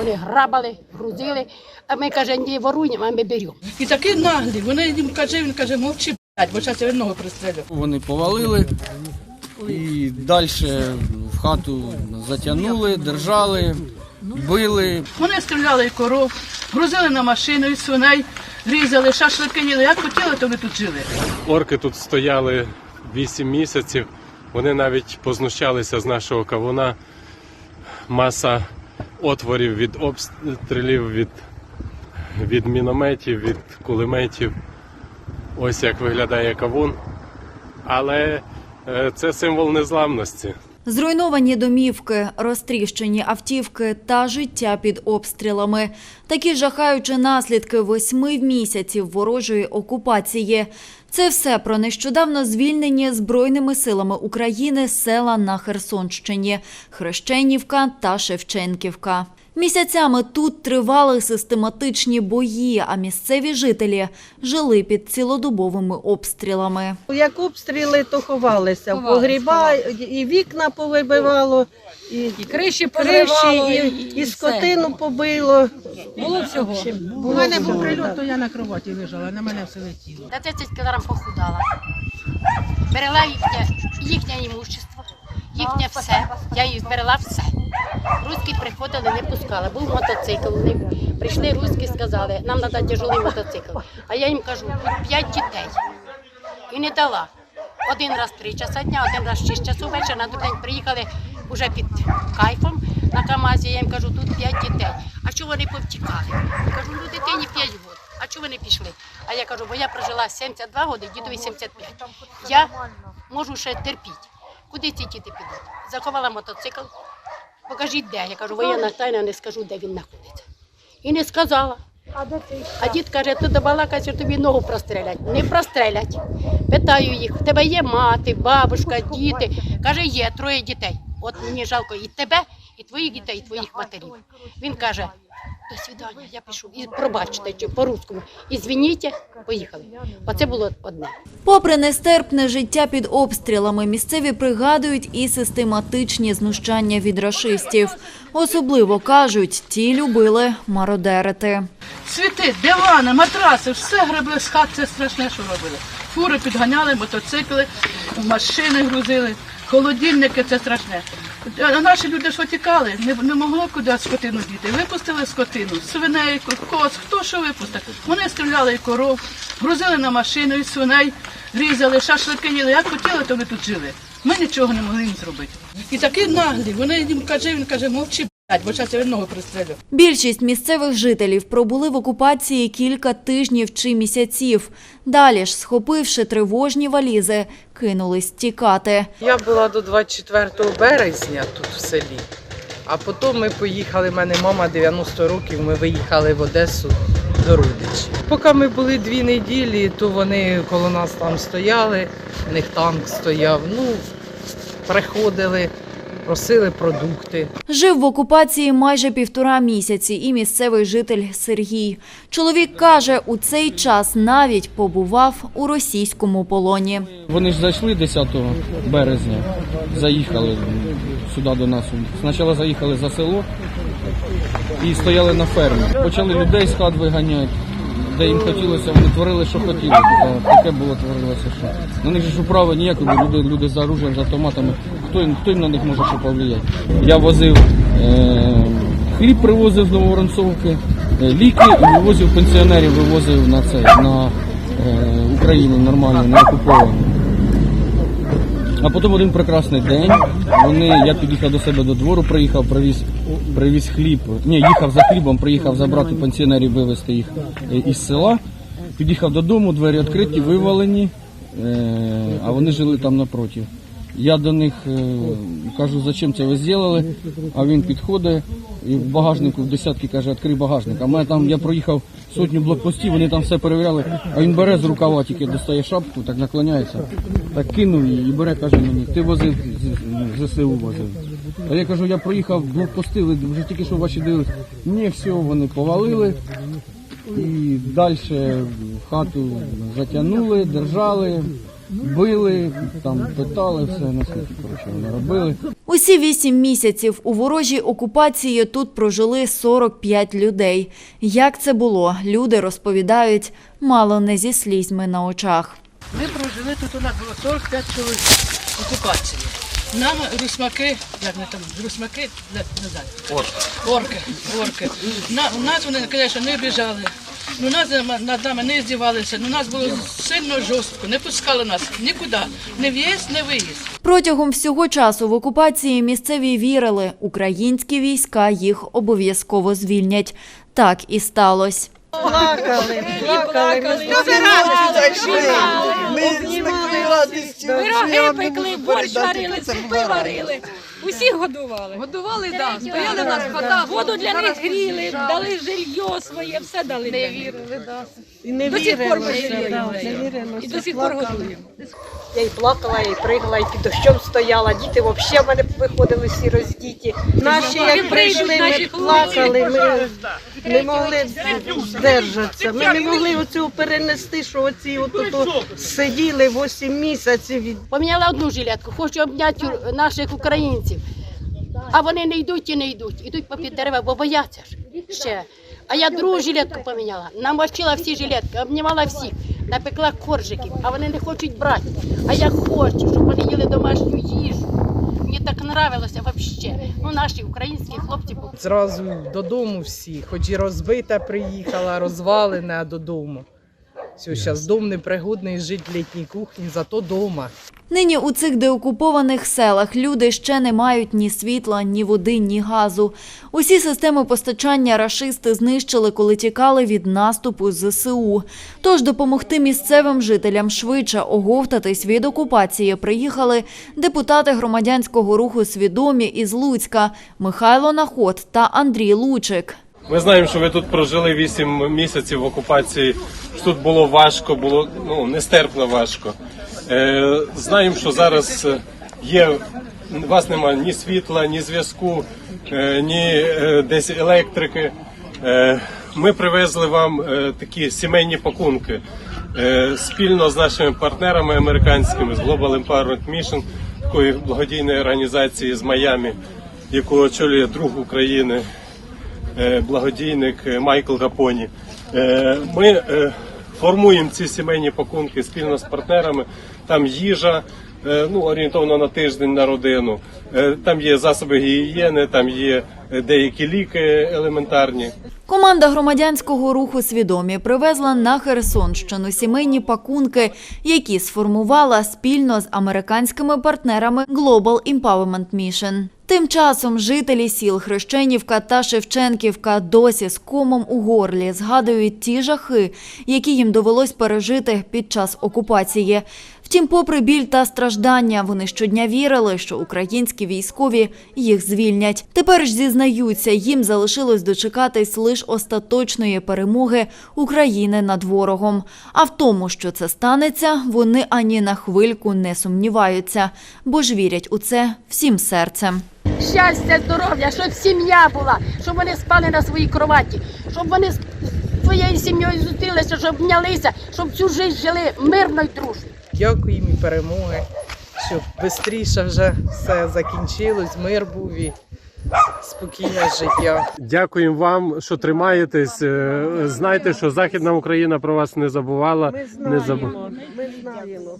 Вони грабали, грузили, а ми каже, ні, воруємо, а ми беремо. І такі наглі. Вони їм каже, він каже, мовчи, блядь, бо зараз я одного пристрелю. Вони повалили і далі в хату затягнули, держали, били. Вони стріляли і коров, грузили на машину, і свиней, різали, шашлики їли. Як хотіли, то ми тут жили. Орки тут стояли 8 місяців. Вони навіть познущалися з нашого кавуна. Маса отворів від обстрілів, від, від мінометів, від кулеметів. Ось як виглядає кавун. Але е, це символ незламності. Зруйновані домівки, розтріщені автівки та життя під обстрілами. Такі жахаючі наслідки восьми місяців ворожої окупації. Це все про нещодавно звільнені Збройними силами України села на Херсонщині – Хрещенівка та Шевченківка. Місяцями тут тривали систематичні бої, а місцеві жителі жили під цілодобовими обстрілами. Як обстріли, то ховалися в погріба, і вікна повибивало, і, І криші криші, поривало, і, і скотину побило. Було всього. У мене був прильот, то я на кроваті лежала, на мене все летіло. 30 кілограм похудала. Берегла їхнє, їхнє імущество, їхнє все. Я їх зберегла все. Руські приходили, не пускали. Був мотоцикл. Вони прийшли руські, сказали, нам треба тяжелий мотоцикл. А я їм кажу, тут п'ять дітей. І не дала. Один раз три часа дня, один раз шість часу вечора. На другий день приїхали вже під кайфом на Камазі. Я їм кажу, тут п'ять дітей. А чого вони повтікали? Я кажу, ну дитині 5 років. А чого вони пішли? А я кажу, бо я прожила 72 роки, дідові 75. Я можу ще терпіти. Куди ці діти підуть? Заховала мотоцикл. Покажіть де. Я кажу, воєнна тайна, не скажу, де він знаходиться. І не сказала. А дід каже, ти добалакайся, тобі ногу прострелять. Не прострелять. Питаю їх, в тебе є мати, бабушка, діти. Каже, є троє дітей. От мені жалко і тебе, і твоїх дітей, і твоїх матерів. Він каже, до свидання, я пішов. І пробачте, чи по-русскому. І звініть, поїхали. Оце було одне. Попри нестерпне життя під обстрілами, місцеві пригадують і систематичні знущання від рашистів. Особливо кажуть, ті любили мародерити. Цвіти, дивани, матраси, все гребли з хат, це страшне, що робили. Фури підганяли, мотоцикли, машини грузили, холодильники це страшне. А наші люди що тікали, не, не могло куди скотину діти. Випустили скотину, свиней, коз, хто що випустив. Вони стріляли і коров, грузили на машину, і свиней, різали, шашлики їли. Як хотіли, то ми тут жили. Ми нічого не могли їм зробити. І такі наглі, вони їм каже, він каже, мовчи, бо зараз я одного пристрелю. Більшість місцевих жителів пробули в окупації кілька тижнів чи місяців. Далі ж, схопивши тривожні валізи, кинулись тікати. Я була до 24 березня тут в селі, а потім ми поїхали, в мене мама 90 років, ми виїхали в Одесу до родичів. Поки ми були дві неділі, то вони коло нас там стояли, в них танк стояв. Ну, приходили, просили продукти. Жив в окупації майже півтора місяці і місцевий житель Сергій. Чоловік каже, у цей час навіть побував у російському полоні. Вони ж зайшли 10 березня, заїхали сюди до нас. Спочатку заїхали за село і стояли на фермі. Почали людей з хат виганяти. Де їм хотілося, вони творили, що хотіли. Таке- було творилося, що на них ж управи ніякої, люди, люди з оружием, з автоматами. Хто хто на них може повлияти? Я возив е, хліб, привозив з Новоронцовки, е, ліки і вивозив пенсіонерів, вивозив на це на е, Україну нормально, не окуповану. А потім один прекрасний день. Вони, я під'їхав до себе до двору, приїхав, привіз, привіз хліб. Ні, їхав за хлібом, приїхав забрати пенсіонерів, вивезти їх е, із села. Під'їхав додому, двері відкриті, вивалені, е, а вони жили там напроти. Я до них е, кажу, зачем це ви зробили? А він підходить і в багажнику в десятки каже, відкрий багажник. А мене там я проїхав сотню блокпостів, вони там все перевіряли, а він бере з рукава, тільки достає шапку, так наклоняється, так кинув її і бере, каже мені, ти возив ЗСУ возив. А я кажу, я проїхав блокпости, ви вже тільки що ваші дивились. Ні, все, вони повалили. І далі хату затягнули, держали. Били, там питали все, наскільки коротше вони робили. Усі вісім місяців у ворожій окупації тут прожили 45 людей. Як це було, люди розповідають мало не зі слізьми на очах. Ми прожили тут у нас було 45 чоловік окупації. Нам русмаки, як вони там, русмаки, не, не знаю. Орки. Орки, орки. На, нас вони, звісно, не біжали. Ну, нас, над нами не здівалися, ну, нас було сильно жорстко, не пускали нас нікуди, не в'їзд, не виїзд. Протягом всього часу в окупації місцеві вірили, українські війська їх обов'язково звільнять. Так і сталося. Плакали, плакали, ми Пироги пекли, борщ варили, супи варили. Усіх годували. Годували, так. Стояли в нас хата. Воду для них гріли, дали жилье своє, все дали. Не вірили, І не До сих пор ми вірилося, вірили. І до сих пор годуємо. Я і плакала, і пригла, і під дощом стояла. Діти взагалі в мене виходили всі роздіті. Наші, як прийшли, ми плакали, ми не могли здержатися. Ми не могли оцього перенести, що оці сиділи 8 місяців. Поміняла одну жилетку, хочу обняти наших українців. А вони не йдуть і не йдуть. Ідуть попід дерева, бо бояться ж ще. А я другу жилетку поміняла. Намочила всі жилетки, обнімала всіх, напекла коржиків, а вони не хочуть брати. А я хочу, щоб вони їли домашню їжу. Мені так нравилося взагалі. Ну, наші українські хлопці. Зразу додому всі, хоч і розбита приїхала, розвалена додому. Все, зараз дом непригодний жити в літній кухні, зато дома. Нині у цих деокупованих селах люди ще не мають ні світла, ні води, ні газу. Усі системи постачання рашисти знищили, коли тікали від наступу ЗСУ. Тож допомогти місцевим жителям швидше оговтатись від окупації приїхали депутати громадянського руху «Свідомі» із Луцька Михайло Наход та Андрій Лучик. Ми знаємо, що ви тут прожили 8 місяців в окупації. Тут було важко, було ну нестерпно важко. Е, знаємо, що зараз е, є. У вас немає ні світла, ні зв'язку, е, ні е, десь електрики. Е, ми привезли вам е, такі сімейні пакунки е, спільно з нашими партнерами американськими з Global Empowerment Mission, такої благодійної організації з Майамі, яку очолює друг України благодійник е, Майкл Рапоні. Е, Ми е, формуємо ці сімейні пакунки спільно з партнерами. Там їжа. е, Ну, орієнтовно на тиждень на родину. Е, Там є засоби гігієни, там є е, деякі ліки елементарні. Команда громадянського руху «Свідомі» привезла на Херсонщину сімейні пакунки, які сформувала спільно з американськими партнерами Global Empowerment Mission. Тим часом жителі сіл Хрещенівка та Шевченківка досі з комом у горлі згадують ті жахи, які їм довелось пережити під час окупації. Втім, попри біль та страждання, вони щодня вірили, що українські військові їх звільнять. Тепер ж зізнаються, їм залишилось дочекатись лише остаточної перемоги України над ворогом. А в тому, що це станеться, вони ані на хвильку не сумніваються, бо ж вірять у це всім серцем. Щастя, здоров'я, щоб сім'я була, щоб вони спали на своїй кроваті, щоб вони з своєю сім'єю зустрілися, щоб обнялися, щоб всю життя жили мирно й дружно. Дякую їм і перемоги, щоб швидше вже все закінчилось, мир був і спокійне життя. Дякуємо вам, що тримаєтесь. Е, Знайте, що Західна Україна про вас не забувала. Ми Не забу... знаємо, ми знаємо.